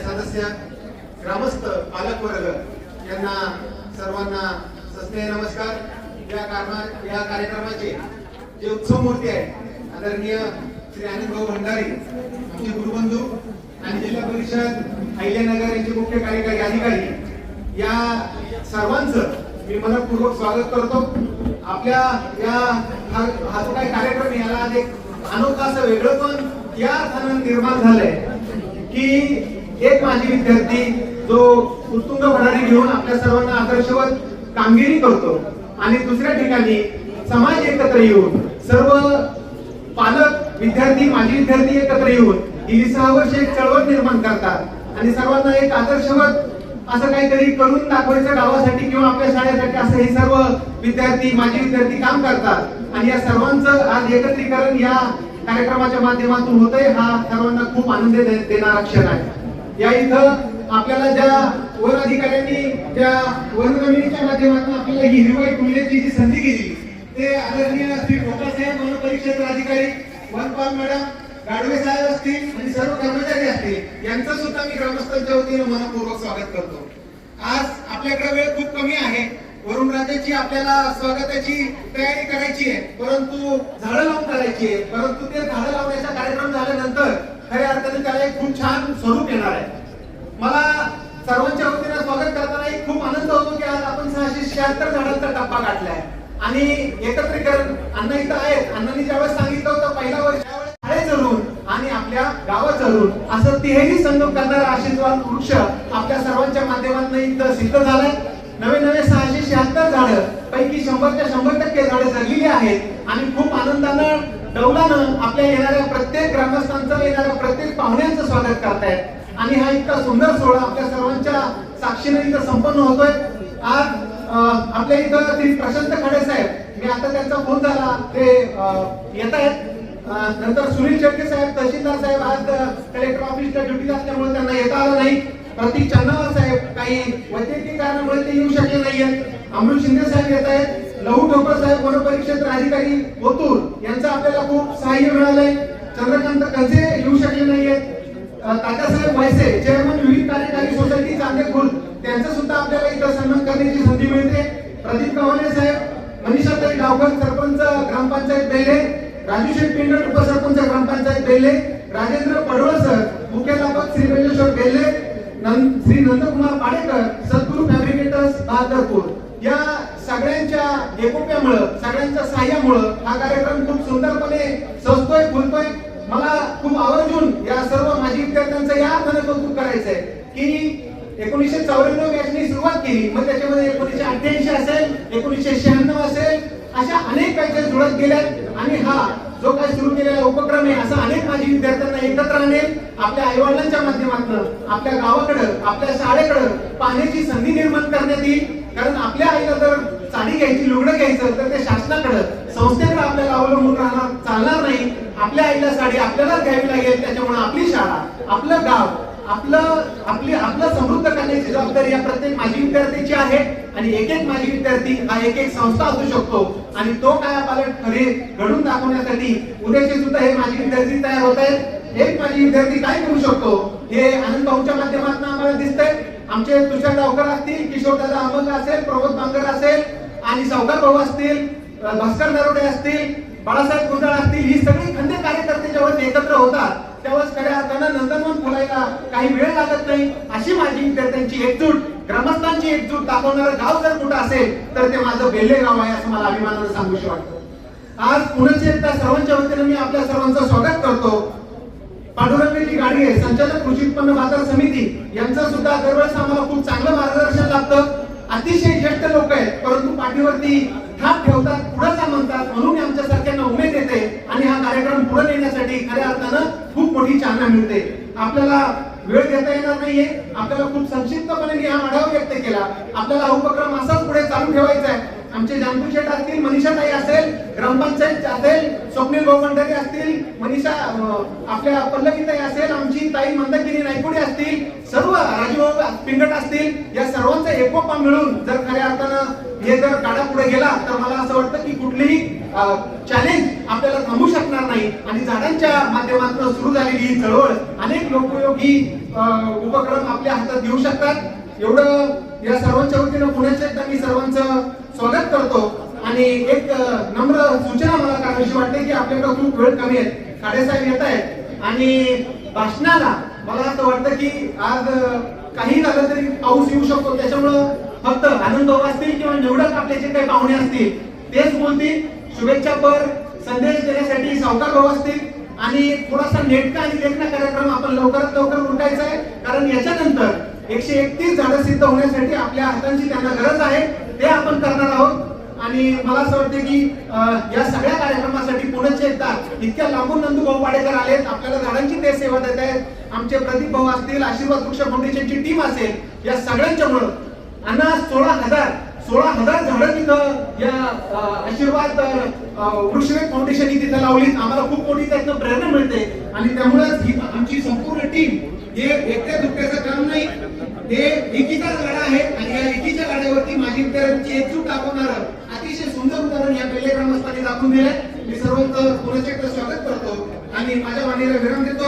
मान्य सदस्य ग्रामस्थ पालक वर्ग यांना सर्वांना सस्नेह नमस्कार. या कारणा या कार्यक्रमाचे जे उत्सव मूर्ती आहे आदरणीय श्री आनंदभाऊ भंडारी आमचे गुरुबंधू आणि जिल्हा परिषद अहिल्यानगर यांचे मुख्य कार्यकारी अधिकारी या सर्वांचं मी मनपूर्वक स्वागत करतो. आपल्या या हा हा जो काही कार्यक्रम याला एक अनोखा असं वेगळं पण या अर्थानं निर्माण झालंय की एक माजी विद्यार्थी जो उत्तुंग भरारी घेऊन आपल्या सर्वांना आदर्शवत कामगिरी करतो आणि दुसऱ्या ठिकाणी समाज एकत्र येऊन सर्व पालक विद्यार्थी माजी विद्यार्थी एकत्र येऊन ही सहा वर्ष एक चळवळ निर्माण करतात आणि सर्वांना एक आदर्शवत असं काहीतरी करून दाखवायचं गावासाठी किंवा आपल्या शाळेसाठी असं हे सर्व विद्यार्थी माजी विद्यार्थी काम करतात. आणि या सर्वांचं आज एकत्रीकरण या कार्यक्रमाच्या माध्यमातून होतंय हा सर्वांना खूप आनंद देणारा क्षण आहे. या इथं आपल्याला ज्या वन अधिकाऱ्यांनी ज्या वनजमिनीच्या माध्यमातून आपल्याला ही हिरवाई फुलण्याची जी संधी दिली ते आदरणीय श्री साहेब वन परिक्षेत्र अधिकारी वनपाल मॅडम गाडवे साहेब असतील आणि सर्व कर्मचारी असतील यांचं सुद्धा मी ग्रामस्थांच्या वतीने मनपूर्वक स्वागत करतो. आज आपल्याकडे वेळ खूप कमी आहे. वरुण राजाची आपल्याला स्वागताची तयारी करायची आहे परंतु झाडं लावून करायची आहे. परंतु ते झाडं लावण्याचा कार्यक्रम झाल्यानंतर खऱ्या अर्थाने त्याला एक खूप छान स्वरूप येणार मला सर्वांच्या वतीने स्वागत करताना एक खूप आनंद होतो की आज आपण सहाशे शहात्तर झाडांचा टप्पा गाठलाय. आणि एकत्रीकरण अण्णा इथं आहेत. अण्णांनी ज्यावेळेस सांगितलं होतं पहिल्या वर्ष झाडे आणि आपल्या गावात जळून असं तिहेरी संगम करणारा आशीर्वाद वृक्ष आपल्या सर्वांच्या माध्यमातून इथं सिद्ध झालाय. नवे नवे सहाशे शहात्तर झाडं पैकी शंभरच्या शंभर टक्के झाडं जगलेली आहेत. आणि खूप आनंदानं डौलानं आपल्या येणाऱ्या प्रत्येक ग्रामस्थांचं येणाऱ्या प्रत्येक पाहुण्यांचं स्वागत करतायत. आणि हा इतका सुंदर सोहळा आपल्या सर्वांच्या साक्षीने इथं संपन्न होतोय. आज आपल्या इथं श्री प्रशांत खडे साहेब मी आता त्यांचा फोन झाला ते येत आहेत. नंतर सुनील शेट्टी साहेब तहसीलदार साहेब आज कलेक्टर ऑफिसच्या ड्युटीला असल्यामुळे त्यांना येता आलं नाही. प्रतीक चन्नावर साहेब काही वैद्यकीय कारणामुळे ते येऊ शकले नाहीये. अमृत शिंदे साहेब येत आहेत. लहू ठोकर साहेब वनपरिक्षेत्र अधिकारी ओतूर यांचं आपल्याला खूप सहाय्य मिळालंय. चंद्रकांत कंसे येऊ शकले नाहीयेत. तात्यासाहेब वैसे चेअरमन विविध कार्यकारी सोसायटी चांदेखुर्द त्यांचं सुद्धा आपल्याला इथं सन्मान करण्याची संधी मिळते. प्रदीप कवाने साहेब मनीषाताई गावकर सरपंच ग्रामपंचायत बेले राजू शेठ पिंगट उपसरपंच ग्रामपंचायत बेले राजेंद्र पडवळ सर मुख्याध्यापक श्री वेल्लेश्वर बेले श्री नंदकुमार पाडेकर सद्गुरू फॅब्रिकेटर्स बहादरपूर. या सगळ्यांच्या एकोप्यामुळं सगळ्यांच्या सहाय्यामुळं हा कार्यक्रम खूप सुंदरपणे सजतोय फुलतोय मला खूप आवर्जून या सर्व माजी विद्यार्थ्यांचं या अर्थाने करायचंय की एकोणीसशे चौऱ्याण्णव बॅचनी सुरुवात केली. मग त्याच्यामध्ये एकोणीसशे अठ्ठ्याऐंशी असेल एकोणीसशे शहाण्णव असेल अशा अनेक बॅचेस जुळत गेल्यात. आणि हा जो काही सुरू केलेला उपक्रम आहे असा अनेक माझी विद्यार्थ्यांना एकत्र आणेल. आपल्या आईवडिलांच्या माध्यमातून आपल्या गावाकडं आपल्या शाळेकडं पाहण्याची संधी निर्माण करण्यात येईल. कारण आपल्या आईला जर साडी घ्यायची लुगडं घ्यायचं तर ते शासनाकडं संस्थेकडे आपल्याला अवलंबून राहणार चालणार नाही. आपल्या आईला साडी आपल्यालाच घ्यावी लागेल. त्याच्यामुळे आपली शाळा आपलं गाव आपलं आपली आपलं समृद्ध करण्याची जबाबदारी या प्रत्येक माजी विद्यार्थ्याची आहे आणि एक एक माजी विद्यार्थी हा एक एक संस्था असू शकतो. आणि तो कायापालट खरे घडून दाखवण्यासाठी उद्याचे सुद्धा हे माजी विद्यार्थी तयार होत आहेत. एक माजी विद्यार्थी काय करू शकतो? हे आनंद भाऊच्या माध्यमातून आम्हाला दिसतंय. आमचे तुषार गावकर असतील किशोरदादा अमंग असेल प्रमोद बांगर असेल आणि सावकार भाऊ असतील भास्कर नरोडे असतील बाळासाहेब गुंडाळ असतील ही सगळी खंदे कार्यकर्ते जेव्हा एकत्र होतात तेव्हाच खऱ्या अर्थानं नंदनवन फुलायला काही वेळ लागत नाही. अशी माझी विद्यार्थ्यांची एकजूट ग्रामस्थांची एकजूट दाखवणारं गाव जर कुठं असेल तर ते माझं बेल्ले गाव आहे असं मला अभिमानानं सांगूशी वाटतं. आज पुण्याचे एकदा सर्वांच्या वतीनं मी आपल्या सर्वांचं स्वागत करतो. पांडुरंगाची गाडी आहे संचालक कृषी उत्पन्न बाजार समिती. यांचं सुद्धा दरवेळेस आम्हाला खूप चांगलं मार्गदर्शन लागतं. अतिशय ज्येष्ठ लोक आहेत परंतु पाठीवरती हात ठेवतात पुढे का म्हणतात म्हणून आमच्यासारख्यांना उमेद येते. आणि हा कार्यक्रम पुढे नेण्यासाठी खऱ्या अर्थानं मोठी चालना मिळते. आपल्याला वेळ देता येणार नाहीये. आपल्याला खूप संक्षिप्तपणे हा आढावा व्यक्त केला. आपल्याला हा उपक्रम असाच पुढे चालू ठेवायचा आहे. आमचे जानपूर शेठ असतील मनीषा ताई असेल ग्रामपंचायत असेल स्वप्नील गोवंडरे असतील मनीषा आपल्या आपल्या पल्लवीताई असेल आमची ताई मंदगिरी नायकुडे असतील सर्व राजूभाऊ पिंगट असतील या सर्वांचा एकोपा मिळून जर खऱ्या अर्थानं हे जर काढा पुढे गेला तर मला असं वाटतं की कुठलीही चॅलेंज आपल्याला थांबू शकणार नाही. आणि झाडांच्या माध्यमातून सुरू झालेली ही चळवळ अनेक लोकोपयोगी उपक्रम आपल्या हातात घेऊ शकतात. एवढं या सर्वांच्या वतीनं पुण्याच्या एकदा मी सर्वांचं स्वागत करतो. आणि एक नम्र सूचना मला करावीशी वाटते की आपल्याकडे खूप वेळ कमी आहे. खाडेसाहेब येत आहेत. आणि भाषणाला मला असं वाटतं की आज काही झालं तरी पाऊस येऊ शकतो. त्याच्यामुळं फक्त आनंद असतील किंवा निवडक आपले जे काही पाहुणे असतील तेच बोलतील. शुभेच्छापर संदेश देण्यासाठी सावकार भाऊ असतील आणि थोडासा नेटका आणि लेखना कार्यक्रम आपण लवकरात लवकर उरकायचा आहे. कारण याच्यानंतर एकशे एकतीस झाडं सिद्ध होण्यासाठी आपल्या हातांची त्यांना गरज आहे. ते आपण करणार आहोत. आणि मला असं वाटतं की या सगळ्या कार्यक्रमासाठी पुण्याचे एकदा इतक्या लांबून नंदू भाऊ पाडेकर आलेत. आपल्याला झाडांची ते सेवा देत आहेत. आमचे प्रदीप भाऊ असतील आशीर्वाद वृक्ष फाउंडेशनची टीम असेल. या सगळ्यांच्यामुळं आणि सोळा हजार सोळा हजार झाडं तिथं या आशीर्वाद अं, फाउंडेशन फाउंडेशननी तिथं लावलीत आम्हाला खूप मोठी त्यातनं प्रेरणा मिळते. आणि त्यामुळेच ही आमची संपूर्ण टीम हे एकट्या दुकट्याचं काम नाही. हे एकीचा गाडा आहे आणि या एकीच्या गाड्यावरती माझी विद्यार्थ्यांची एकजूट दाखवणार अतिशय सुंदर उदाहरण या पहिल्या ग्रामस्थांनी दाखवून दिलंय. मी सर्वांचं पुण्याचे स्वागत करतो. आणि माझ्या वाणीला विराम देतो.